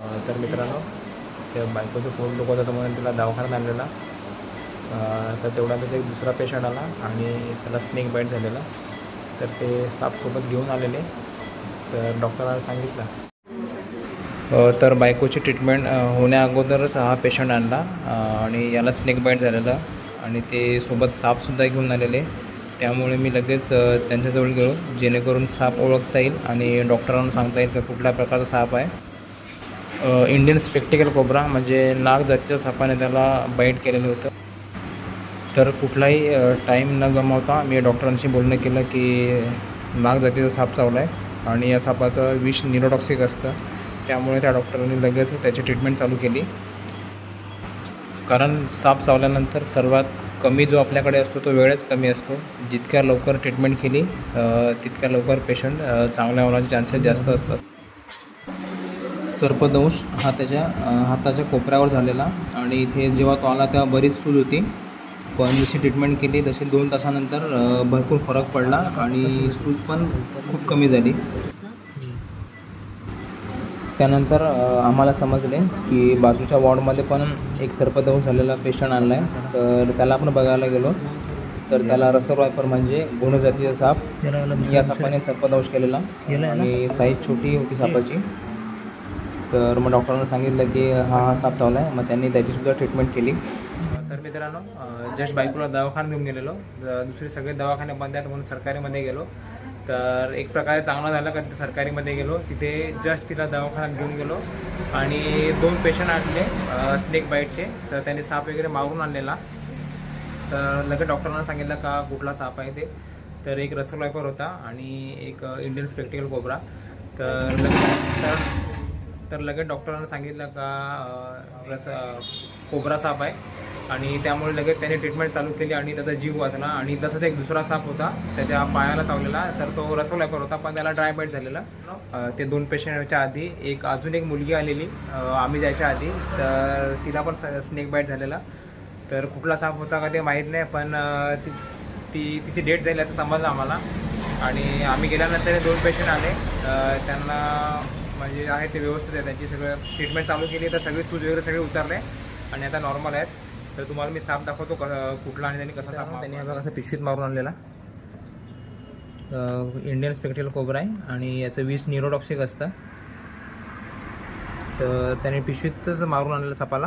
तर मित्रांनो ते बायकोचं पोट दुखत होतं म्हणून तिला दवाखान्यात आणलेला. तर तेवढ्यातच एक दुसरा पेशंट आला आणि त्याला स्नेक बाईट झालेला. तर ते सापसोबत घेऊन आलेले. तर डॉक्टरांना सांगितलं. तर बायकोची ट्रीटमेंट होण्याअगोदरच होण्या अगोदरच हा पेशंट आणला. आणि याला स्नेक बाईट झालेला. आणि ते सोबत सापसुद्धा घेऊन आलेले. त्यामुळे मी लगेच त्यांच्याजवळ गेलो जेणेकरून साप ओळखता येईल आणि डॉक्टरांना सांगता येईल का कुठल्या प्रकारचा साप आहे. इंडियन स्पेक्टिकल कोबरा म्हणजे नाग जातीच्या सापाने त्याला बाईट केलेलं होतं. तर कुठलाही टाईम न गमावता मी डॉक्टरांशी बोलणं केलं की नाग जातीचा साप चावला आहे आणि या सापाचं विष निरोटॉक्सिक असतं. त्यामुळे त्या डॉक्टरांनी लगेच त्याची ट्रीटमेंट चालू केली. कारण साप चावल्यानंतर सर्वात कमी जो आपल्याकडे असतो तो वेळच कमी असतो. जितक्या लवकर ट्रीटमेंट केली तितक्या लवकर पेशंट चांगल्या होण्याचे चान्सेस जास्त असतात. सर्पदंश हा त्याच्या हाताच्या कोपऱ्यावर झालेला. आणि इथे जेव्हा तो आला तेव्हा बरीच सूज होती. पण जशी ट्रीटमेंट केली तशी दोन तासानंतर भरपूर फरक पडला आणि सूज पण खूप कमी झाली. त्यानंतर आम्हाला समजले की बाजूच्या वॉर्डमध्ये पण एक सर्पदंश झालेला पेशंट आणला आहे तर त्याला आपण बघायला गेलो तर त्याला रसरवायपर म्हणजे गुणजातीचा साप या सापाने सर्पदंश केलेला. आणि साईज छोटी होती सापाची. तर मग डॉक्टरांना सांगितलं की हा हा साप चावला आहे. मग त्यांनी त्याचीसुद्धा ट्रीटमेंट केली. तर मित्रांनो जस्ट बायकोला दवाखाना घेऊन गेलेलो. दुसरे सगळे दवाखाने बंद आहेत म्हणून सरकारीमध्ये गेलो. तर एक प्रकारे चांगलं झालं का तिथे सरकारीमध्ये गेलो. तिथे जस्ट तिला दवाखान्यात घेऊन गेलो. आणि दोन पेशंट आणले स्नेक बाईटचे तर त्यांनी साप वगैरे मारून आणलेला. तर लगेच डॉक्टरांना सांगितलं का कुठला साप आहे ते. तर एक रसलायपर होता आणि एक इंडियन स्पेक्टिकल कोबरा तर तर तर लगेच डॉक्टरांना सांगितलं का अं, रस कोबरा साप आहे. आणि त्यामुळे लगेच त्याने ट्रीटमेंट चालू केली आणि त्याचा जीव वाचला. आणि तसंच एक दुसरा साप होता त्याच्या पायाला चावलेला. तर तो रसवलायपर होता पण त्याला ड्राय बाईट झालेला. ते दोन पेशंटच्या आधी एक अजून एक मुलगी आलेली आम्ही जायच्या आधी. तर तिला पण स्नेक बाईट झालेला. तर कुठला साप होता का ते माहीत नाही पण ती ती तिची डेट जाईल असं समजलं आम्हाला. आणि आम्ही गेल्यानंतर दोन पेशंट आले. त्यांना म्हणजे आहे ते व्यवस्थित आहे. त्यांची सगळं ट्रीटमेंट चालू केली तर सगळी सूज वगैरे सगळे उतरले आणि आता नॉर्मल आहेत. तर तुम्हाला मी साप दाखवतो कुठला आणि त्यांनी कसा साप त्यांनी हा कसा पिशवीत मारून आणलेला. इंडियन स्पेक्टिकल कोबरा आहे आणि याचं वीस न्यूरोटॉक्सिक असतं. तर त्याने पिशवीतच मारून आणलेलं सापाला.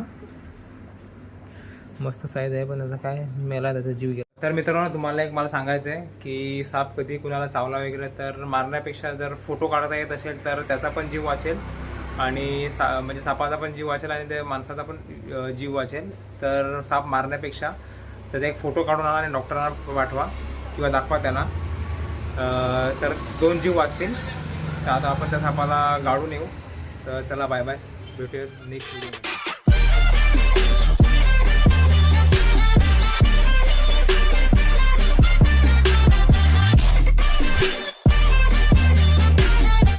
मस्त साईज आहे पण त्याचा काय मेला त्याचा जीव गेला. तर मित्रांनो तुम्हाला एक मला सांगायचं आहे की साप कधी कुणाला चावला वगैरे तर मारण्यापेक्षा जर फोटो काढता येत असेल तर त्याचा पण जीव वाचेल आणि सा म्हणजे सापाचा पण जीव वाचेल आणि त्या माणसाचा पण जीव वाचेल. तर साप मारण्यापेक्षा त्याचा एक फोटो काढून आणा आणि डॉक्टरांना पाठवा किंवा दाखवा त्यांना. तर दोन जीव वाचतील. तर आता आपण त्या सापाला गाडून येऊ. तर चला बाय बाय भेटूया नेक्स्ट व्हिडिओ